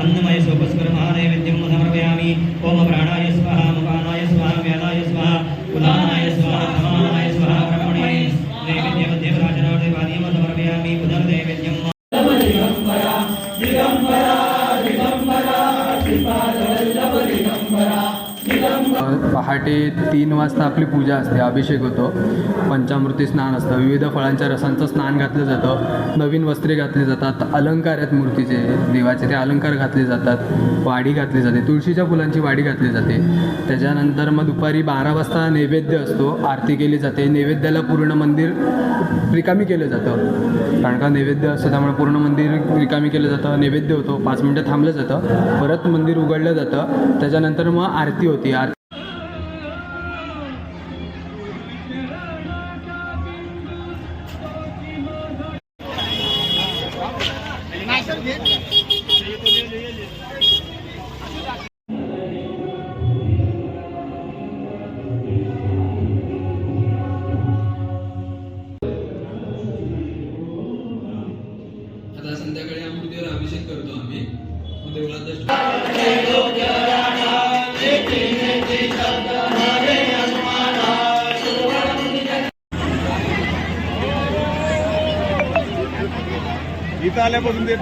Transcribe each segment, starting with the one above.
अन्नमय सोपस्कर महानैवेद्यं समर्पयामि ओम प्राणाय स्वाहा मुखानाय स्वाहा व्यानाय स्वाहा उदानाय स्वाहा समानाय स्वाहा ब्रह्मणे नैवेद्यमध्ये प्राचनादेवादीयं समर्पयामि पुनर्नैवेद्यं पहाटे तीन वाजता आपली पूजा असते अभिषेक होतो. पंचामृती स्नान असतं. विविध फळांच्या रसांचं स्नान घातलं जातं. नवीन वस्त्रे घातली जातात. अलंकार आहेत मूर्तीचे देवाचे ते अलंकार घातले जातात. वाडी घातली जाते. तुळशीच्या फुलांची वाडी घातली जाते. त्याच्यानंतर मग दुपारी बारा वाजता नैवेद्य असतो. आरती केली जाते. नैवेद्याला पूर्ण मंदिर रिकामी केलं जातं. कारण का नैवेद्य असतं त्यामुळे पूर्ण मंदिर रिकामी केलं जातं. नैवेद्य होतो. पाच मिनटं थांबलं जातं. परत मंदिर उघडलं जातं. त्याच्यानंतर मग आरती होती. इथं आल्यापासून ते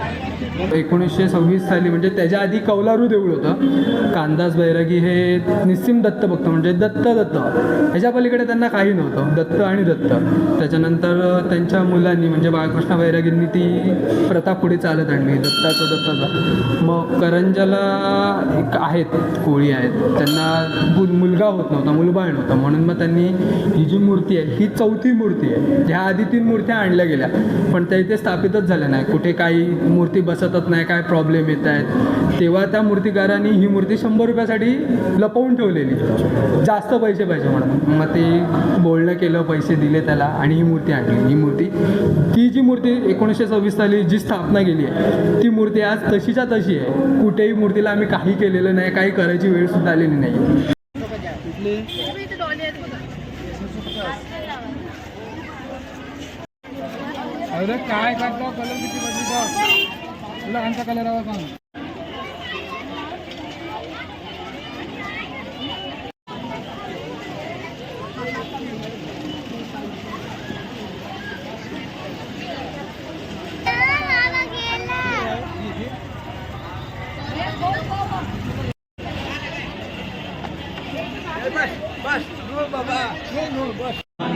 एकोणीसशे सव्वीस साली म्हणजे त्याच्या आधी कौलारू देऊळ होतं. कांदास बैरागी हे निस्सिम दत्त भक्त म्हणजे दत्त दत्त. ह्याच्या पलीकडे त्यांना काही नव्हतं. दत्त आणि दत्त. त्याच्यानंतर त्यांच्या मुलांनी म्हणजे बाळकृष्ण बैरागींनी ती प्रथा पुढे चालत आणली. दत्ताचं दत्ताचं. मग करंजाला एक आहेत कोळी आहेत. त्यांना मुलगा होत नव्हता मुलबाळ नव्हता. म्हणून मग त्यांनी ही जी मूर्ती आहे ही चौथी मूर्ती आहे. ह्या आधी तीन मूर्त्या आणल्या गेल्या. पण त्या इथे स्थापितच झाल्या नाही कुठे काही मूर्ती बसतच नाही काय प्रॉब्लेम येत आहेत. तेव्हा त्या मूर्तिकारांनी ही मूर्ती शंभर रुपयासाठी लपवून ठेवलेली. जास्त पैसे पाहिजे म्हणून. मग ते बोलणं केलं पैसे दिले त्याला आणि ही मूर्ती आणली. ही मूर्ती ती जी मूर्ती एकोणीसशे सव्वीस साली जी स्थापना केली आहे ती मूर्ती आज तशीच्या तशी आहे. कुठेही मूर्तीला आम्ही काही केलेलं नाही काही करायची वेळ सुद्धा आलेली नाही. अरे काय करतो कलर किती बदली तुला कोणता कलर हवा सांग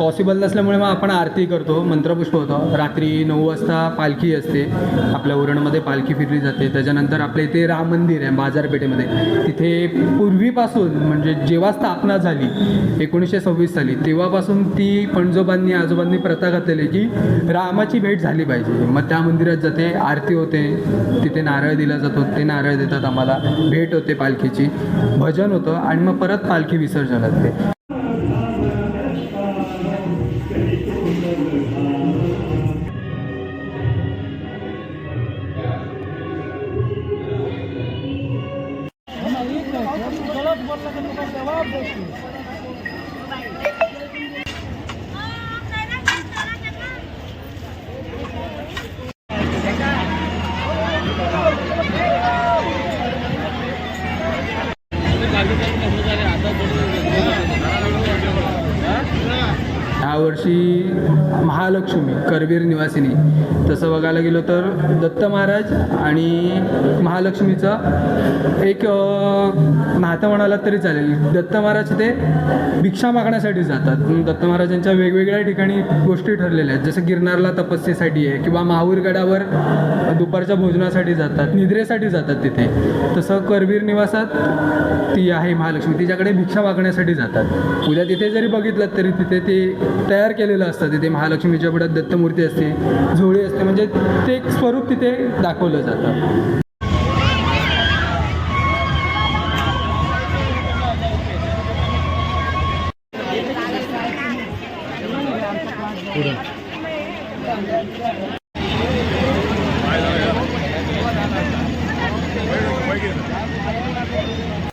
पॉसिबल नसल्यामुळे मग आपण आरती करतो मंत्रपुष्प होतं. रात्री नऊ वाजता पालखी असते. आपल्या उरणमध्ये पालखी फिरली जाते. त्याच्यानंतर आपल्या इथे राम मंदिर आहे बाजारपेठेमध्ये. तिथे पूर्वीपासून म्हणजे जेव्हा स्थापना झाली एकोणीसशे सव्वीस साली तेव्हापासून ती पणजोबांनी आजोबांनी प्रथा घातलेली की रामाची भेट झाली पाहिजे. मग त्या मंदिरात जाते आरती होते. तिथे नारळ दिला जातो. ते नारळ देतात आम्हाला. भेट होते पालखीची. भजन होतं आणि मग परत पालखी विसर्जन असते. Só um. यावर्षी महालक्ष्मी करवीर निवासिनी. तसं बघायला गेलो तर दत्त महाराज आणि महालक्ष्मीचं एक नातं म्हणाला तरी चालेल. दत्त महाराज ते भिक्षा मागण्यासाठी जातात. दत्त महाराजांच्या वेगवेगळ्या ठिकाणी गोष्टी ठरलेल्या आहेत. जसं गिरनारला तपस्येसाठी आहे किंवा महावीरगडावर दुपारच्या भोजनासाठी जातात निद्रेसाठी जातात तिथे. तसं करवीर निवासात ती आहे महालक्ष्मी. तिच्याकडे भिक्षा मागण्यासाठी जातात. उद्या तिथे जरी बघितलं तरी तिथे ते तयार केलेलं असतं. तिथे महालक्ष्मीच्या पुढ्यात दत्तमूर्ती असते झोळी असते. म्हणजे ते एक स्वरूप तिथे दाखवलं जातं.